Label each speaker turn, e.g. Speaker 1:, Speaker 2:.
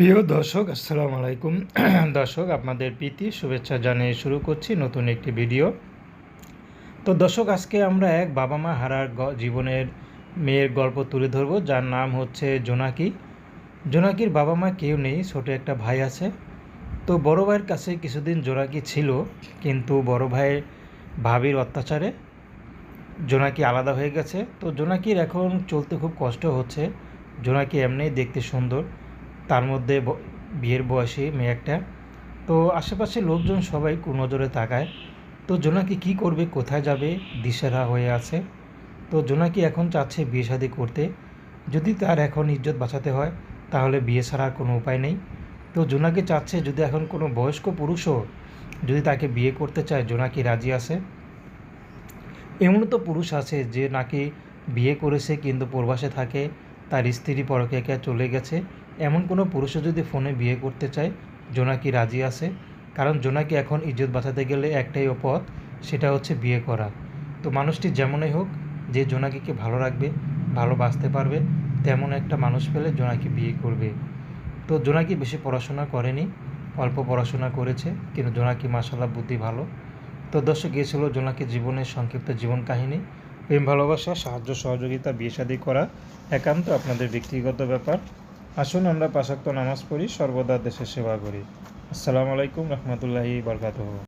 Speaker 1: প্রিয় দর্শক, আসসালামু আলাইকুম। দর্শক, আপনাদের প্রীতি, শুভেচ্ছা জানিয়ে শুরু করছি নতুন একটি ভিডিও। তো দর্শক, আজকে আমরা এক বাবা মা হারার জীবনের মেয়ের গল্প তুলে ধরবো। যার নাম হচ্ছে জোনাকি। জোনাকির বাবা মা কেউ নেই, ছোট একটা ভাই আছে। তো বড় ভাইয়ের কাছে কিছুদিন জোনাকি ছিল, কিন্তু বড় ভাইয়ের ভাবির অত্যাচারে জোনাকি আলাদা হয়ে গেছে। তো জোনাকির এখন চলতে খুব কষ্ট হচ্ছে। জোনাকি এমনিই দেখতে সুন্দর। তার মধ্যে বিয়ের বয়সী মেয়ে একটা। তো আশেপাশে লোকজন সবাই কুনজরে তাকায়। তো জোনাকি কি করবে, কোথায় যাবে দিশেরা হয়ে আছে। তো জোনাকি এখন চাচ্ছে বিয়ে শাদি করতে। যদি তার এখন ইজ্জত বাঁচাতে হয়, তাহলে বিয়ে ছাড়া আর কোনো উপায় নেই। তো জোনাকি চাচ্ছে যদি এখন কোনো বয়স্ক পুরুষও যদি তাকে বিয়ে করতে চায়, জোনাকি রাজি আছে। এমন তো পুরুষ আছে যে নাকি বিয়ে করেছে কিন্তু প্রবাসে থাকে, তার স্ত্রী পরকে চলে গেছে। এমন কোনো পুরুষও যদি ফোনে বিয়ে করতে চায় জোনাকি রাজি আছে? কারণ জোনাকি এখন ইজ্জত বাঁচাতে গেলে একটাই পথ, সেটা হচ্ছে বিয়ে করা। তো মানুষটি যেমনই হোক, যে জোনাকিকে ভালো রাখবে ভালোবাসতে পারবে, তেমন একটা মানুষ পেলে জোনাকি বিয়ে করবে। তো জোনাকি বেশি পড়াশোনা করেনি, অল্প পড়াশোনা করেছে, কিন্তু জোনাকি মাসাল্লাহ বুদ্ধি ভালো। তো দর্শক গিয়েছিল জোনাকি জীবনের সংক্ষিপ্ত জীবন কাহিনী। প্রেম, ভালোবাসা, সাহায্য, সহযোগিতা বিয়ে শাদী করা একান্ত আপনাদের ব্যক্তিগত ব্যাপার। আসুন আমরা পাশাক্ত নামাজ পড়ি সর্বদা দেশের সেবা করি। আসসালামু আলাইকুম রহমতুল্লাহি বরকাতহ।